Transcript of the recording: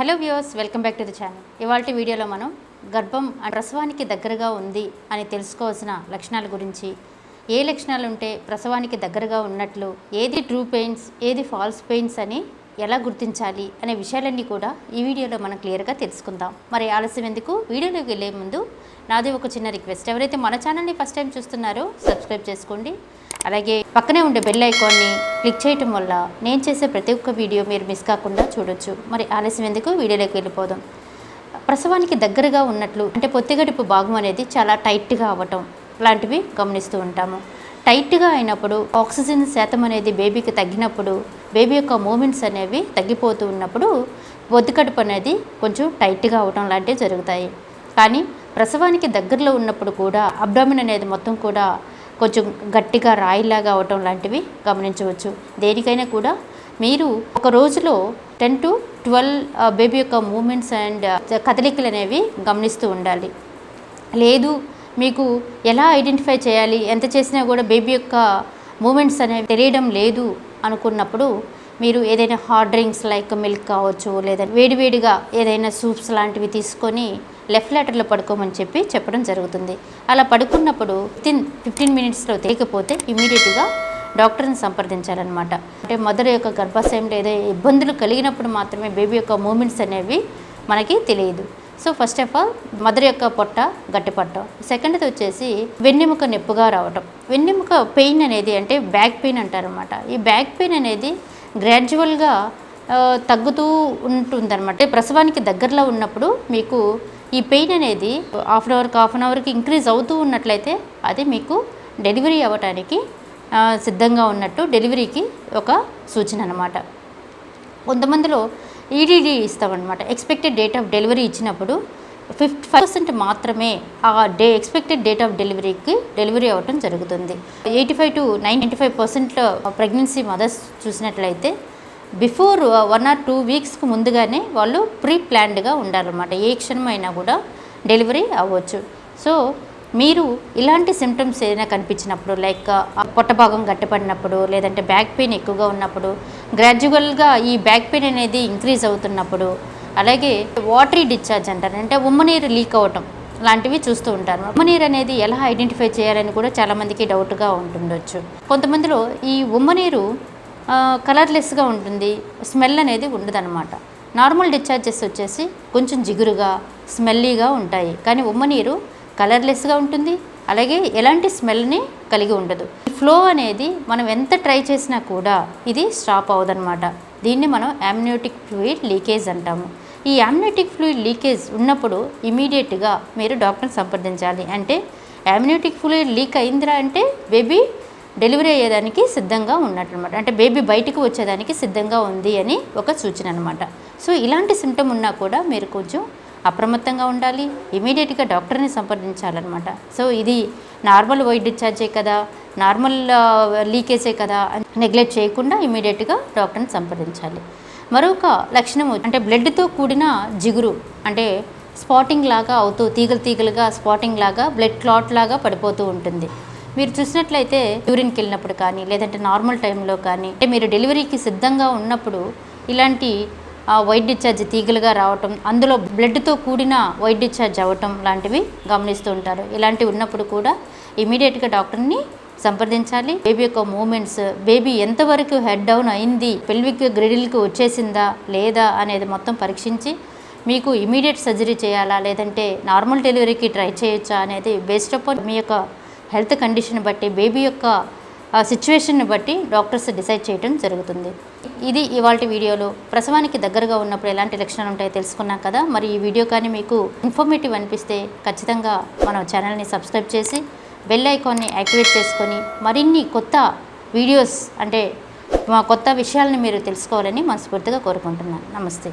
Hello viewers welcome back to the channel. ఇవాళ వీడియోలో మనం గర్భం ప్రసవానికి దగ్గరగా ఉంది అని తెలుసుకోవాల్సిన లక్షణాల గురించి ఏ లక్షణాలు ఉంటే ప్రసవానికి దగ్గరగా ఉన్నట్లు ఏది ట్రూ పెయిన్స్ ఏది ఫాల్స్ పెయిన్స్ అని ఎలా గుర్తించాలి అనే విషయాలన్నీ కూడా ఈ వీడియోలో మనం క్లియర్గా తెలుసుకుందాం. మరి ఆలస్యం ఎందుకు? వీడియోలోకి వెళ్ళే ముందు నాది ఒక చిన్న రిక్వెస్ట్ ఎవరైతే మన ఛానల్ని ఫస్ట్ టైం చూస్తున్నారో సబ్స్క్రైబ్ చేసుకోండి. అలాగే పక్కనే ఉండే బెల్ ఐకాన్ని క్లిక్ చేయటం వల్ల నేను చేసే ప్రతి ఒక్క వీడియో మీరు మిస్ కాకుండా చూడొచ్చు. మరి ఆలస్యం ఎందుకు? వీడియోలోకి వెళ్ళిపోదాం. ప్రసవానికి దగ్గరగా ఉన్నట్లు అంటే పొత్తిగడుపు భాగం అనేది చాలా టైట్గా అవ్వటం లాంటివి గమనిస్తూ ఉంటాము. టైట్గా అయినప్పుడు ఆక్సిజన్ శాతం అనేది బేబీకి తగ్గినప్పుడు బేబీ యొక్క మూమెంట్స్ అనేవి తగ్గిపోతూ ఉన్నప్పుడు పొత్తికడుపు అనేది కొంచెం టైట్గా అవ్వటం లాంటివి జరుగుతాయి. కానీ ప్రసవానికి దగ్గరలో ఉన్నప్పుడు కూడా అబ్డామిన్ అనేది మొత్తం కూడా కొంచెం గట్టిగా రాయిలాగా అవటం లాంటివి గమనించవచ్చు. దేనికైనా కూడా మీరు ఒక రోజులో టెన్ టు ట్వెల్వ్ బేబీ యొక్క మూమెంట్స్ అండ్ కదలికలు అనేవి గమనిస్తూ ఉండాలి. లేదు మీకు ఎలా ఐడెంటిఫై చేయాలి ఎంత చేసినా కూడా బేబీ యొక్క మూమెంట్స్ అనేవి తెలియడం లేదు అనుకున్నప్పుడు మీరు ఏదైనా హాట్ డ్రింక్స్ లైక్ మిల్క్ కావచ్చు లేదా వేడివేడిగా ఏదైనా సూప్స్ లాంటివి తీసుకొని లెఫ్ట్ లాటర్లో పడుకోమని చెప్పి చెప్పడం జరుగుతుంది. అలా పడుకున్నప్పుడు ఫిఫ్టీన్ ఫిఫ్టీన్ మినిట్స్లో తేకపోతే ఇమీడియట్గా డాక్టర్ని సంప్రదించాలన్నమాట. అంటే మదర్ యొక్క గర్భాశయంలో ఏదో ఇబ్బందులు కలిగినప్పుడు మాత్రమే బేబీ యొక్క మూమెంట్స్ అనేవి మనకి తెలియదు. So first of all mother యొక్క పొట్ట గట్టిపట్టడం సెకండ్ది వచ్చేసి వెన్నెముక నొప్పుగా రావటం. వెన్నెముక పెయిన్ అనేది అంటే బ్యాక్ పెయిన్ అంటారనమాట ఈ బ్యాక్ పెయిన్ అనేది గ్రాడ్యువల్గా తగ్గుతూ ఉంటుందన్నమాట. ప్రసవానికి దగ్గరలో ఉన్నప్పుడు మీకు ఈ పెయిన్ అనేది హాఫ్ అన్ అవర్కి హాఫ్ అన్ అవర్కి ఇంక్రీజ్ అవుతూ ఉన్నట్లయితే అది మీకు డెలివరీ అవ్వటానికి సిద్ధంగా ఉన్నట్టు డెలివరీకి ఒక సూచన అనమాట కొంతమందిలో ఈడీడీ ఇస్తామన్నమాట. ఎక్స్పెక్టెడ్ డేట్ ఆఫ్ డెలివరీ ఇచ్చినప్పుడు ఫిఫ్టీ ఫైవ్ పర్సెంట్ మాత్రమే ఆ డే ఎక్స్పెక్టెడ్ డేట్ ఆఫ్ డెలివరీకి డెలివరీ అవ్వటం జరుగుతుంది. Eighty five to ninety five percent pregnancy mothers చూసినట్లయితే బిఫోర్ వన్ ఆర్ టూ వీక్స్కి ముందుగానే వాళ్ళు ప్రీ ప్లాన్డ్గా ఉండాలన్నమాట. ఏ క్షణమైనా కూడా డెలివరీ అవ్వచ్చు. సో మీరు ఇలాంటి సిమ్టమ్స్ ఏదైనా కనిపించినప్పుడు లైక్ పొట్ట భాగం గట్టిపడినప్పుడు లేదంటే బ్యాక్ పెయిన్ ఎక్కువగా ఉన్నప్పుడు గ్రాడ్యువల్గా ఈ బ్యాక్ పెయిన్ అనేది ఇంక్రీజ్ అవుతున్నప్పుడు అలాగే వాటరీ డిశ్చార్జ్ అంటారు. అంటే ఉమ్మనీరు లీక్ అవ్వటం లాంటివి చూస్తూ ఉంటారు. ఉమ్మనీరు అనేది ఎలా ఐడెంటిఫై చేయాలని కూడా చాలామందికి డౌట్గా ఉంటుండొచ్చు. కొంతమందిలో ఈ ఉమ్మనీరు కలర్లెస్గా ఉంటుంది స్మెల్ అనేది ఉండదన్నమాట. నార్మల్ డిశ్చార్జెస్ వచ్చేసి కొంచెం జిగురుగా స్మెల్లీగా ఉంటాయి. కానీ ఉమ్మనీరు కలర్లెస్గా ఉంటుంది అలాగే ఎలాంటి స్మెల్ని కలిగి ఉండదు. ఫ్లో అనేది మనం ఎంత ట్రై చేసినా కూడా ఇది స్టాప్ అవ్వదన్నమాట దీన్ని మనం యామ్నియోటిక్ ఫ్లూయిడ్ లీకేజ్ అంటాము. ఈ యామ్నియోటిక్ ఫ్లూయిడ్ లీకేజ్ ఉన్నప్పుడు ఇమీడియట్గా మీరు డాక్టర్ని సంప్రదించాలి. అంటే యామ్నియోటిక్ ఫ్లూయిడ్ లీక్ అయిందిరా అంటే బేబీ డెలివరీ అయ్యేదానికి సిద్ధంగా ఉన్నట్టు అనమాట అంటే బేబీ బయటకు వచ్చేదానికి సిద్ధంగా ఉంది అని ఒక సూచన అనమాట సో ఇలాంటి సిమ్టమ్ ఉన్నా కూడా మీరు కొంచెం అప్రమత్తంగా ఉండాలి. ఇమీడియట్గా డాక్టర్ని సంప్రదించాలన్నమాట. సో ఇది నార్మల్ వైట్ డిశ్చార్జే కదా నార్మల్ లీకేజే కదా నెగ్లెక్ట్ చేయకుండా ఇమీడియట్గా డాక్టర్ని సంప్రదించాలి. మరొక లక్షణము అంటే బ్లడ్తో కూడిన జిగురు అంటే స్పాటింగ్ లాగా అవుతూ తీగలు తీగలుగా స్పాటింగ్ లాగా బ్లడ్ క్లాట్ లాగా పడిపోతూ ఉంటుంది. మీరు చూసినట్లయితే యూరిన్కి వెళ్ళినప్పుడు కానీ లేదంటే నార్మల్ టైంలో కానీ అంటే మీరు డెలివరీకి సిద్ధంగా ఉన్నప్పుడు ఇలాంటి వైట్ డిశ్చార్జ్ తీగలుగా రావటం అందులో బ్లడ్తో కూడిన వైట్ డిశ్చార్జ్ అవ్వటం లాంటివి గమనిస్తూ ఉంటారు. ఇలాంటివి ఉన్నప్పుడు కూడా ఇమీడియట్గా డాక్టర్ని సంప్రదించాలి. బేబీ యొక్క మూమెంట్స్ బేబీ ఎంతవరకు హెడ్ డౌన్ అయింది పెల్విక్ గ్రిడిల్కి వచ్చేసిందా లేదా అనేది మొత్తం పరీక్షించి మీకు ఇమీడియట్ సర్జరీ చేయాలా లేదంటే నార్మల్ డెలివరీకి ట్రై చేయొచ్చా అనేది బేస్డ్ అపాన్ మీ యొక్క హెల్త్ కండిషన్ బట్టి బేబీ యొక్క సిచ్యువేషన్ని బట్టి డాక్టర్స్ డిసైడ్ చేయడం జరుగుతుంది. ఇది ఇవాళ వీడియోలో. ప్రసవానికి దగ్గరగా ఉన్నప్పుడు ఎలాంటి లక్షణాలు ఉంటాయో తెలుసుకున్నాం కదా? మరి ఈ వీడియో కానీ మీకు ఇన్ఫర్మేటివ్ అనిపిస్తే ఖచ్చితంగా మన ఛానల్ని సబ్స్క్రైబ్ చేసి బెల్ ఐకాన్ని యాక్టివేట్ చేసుకొని మరిన్ని కొత్త వీడియోస్ అంటే మా కొత్త విషయాలను మీరు తెలుసుకోవాలని మనస్ఫూర్తిగా కోరుకుంటున్నాను. నమస్తే.